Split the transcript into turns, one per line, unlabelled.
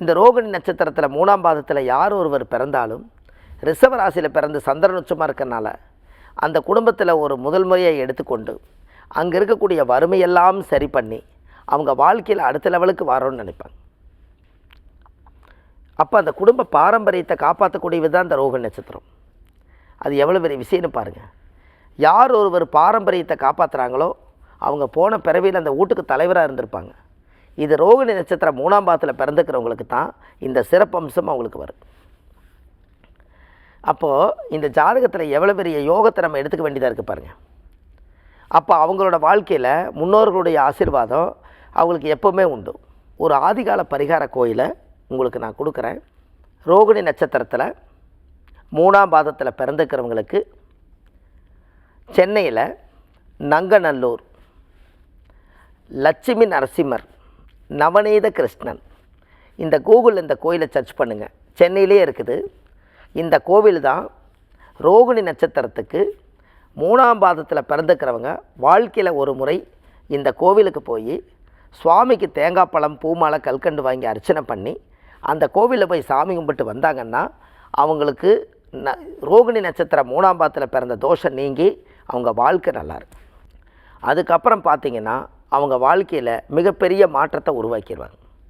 இந்த ரோகிணி நட்சத்திரத்தில் மூணாம் பாதத்தில் யார் ஒருவர் பிறந்தாலும் ரிஷபராசியில் பிறந்து சந்திரன் உச்சமாக இருக்கிறனால அந்த குடும்பத்தில் ஒரு முதல் முறையை எடுத்துக்கொண்டு அங்கே இருக்கக்கூடிய வறுமையெல்லாம் சரி பண்ணி அவங்க வாழ்க்கையில் அடுத்த லெவலுக்கு வரோன்னு நினைப்பாங்க. அப்போ அந்த குடும்ப பாரம்பரியத்தை காப்பாற்றக்கூடியது தான் இந்த ரோக நட்சத்திரம். அது எவ்வளோ பெரிய விஷயம்னு பாருங்கள் யார் ஒருவர் பாரம்பரியத்தை காப்பாற்றுறாங்களோ அவங்க போன பிறவியில் அந்த வீட்டுக்கு தலைவராக இருந்திருப்பாங்க. இது ரோகிணி நட்சத்திரம் மூணாம் பாதத்தில் பிறந்துக்கிறவங்களுக்கு தான் இந்த சிறப்பம்சம் அவங்களுக்கு வரும். அப்போது இந்த ஜாதகத்தில் எவ்வளோ பெரிய யோகத்தை நம்ம எடுத்துக்க வேண்டியதாக இருக்குது பாருங்கள் அப்போ அவங்களோட வாழ்க்கையில் முன்னோர்களுடைய ஆசீர்வாதம் அவங்களுக்கு எப்போவுமே உண்டு. ஒரு ஆதிகால பரிகார கோயிலை உங்களுக்கு நான் கொடுக்குறேன். ரோகிணி நட்சத்திரத்தில் மூணாம் பாதத்தில் பிறந்துக்கிறவங்களுக்கு சென்னையில் நங்கநல்லூர் லட்சுமி நரசிம்மர் நவநீத கிருஷ்ணன். இந்த கூகுள் இந்த கோயிலை சர்ச் பண்ணுங்கள் சென்னையிலே இருக்குது. இந்த கோவில் தான் ரோகிணி நட்சத்திரத்துக்கு மூணாம் பாதத்தில் பிறந்துக்கிறவங்க வாழ்க்கையில் ஒரு முறை இந்த கோவிலுக்கு போய் சுவாமிக்கு தேங்காய் பழம் பூமாலை கல்கண்டு வாங்கி அர்ச்சனை பண்ணி அந்த கோவிலில் போய் சாமி கும்பிட்டு வந்தாங்கன்னா அவங்களுக்கு ந ரோகிணி நட்சத்திரம் மூணாம் பாதத்தில் பிறந்த தோஷம் நீங்கி அவங்க வாழ்க்கை நல்லாயிருக்கும் அதுக்கப்புறம் பார்த்தீங்கன்னா அவங்க வாழ்க்கையில் மிகப்பெரிய மாற்றத்தை உருவாக்கிடுவாங்க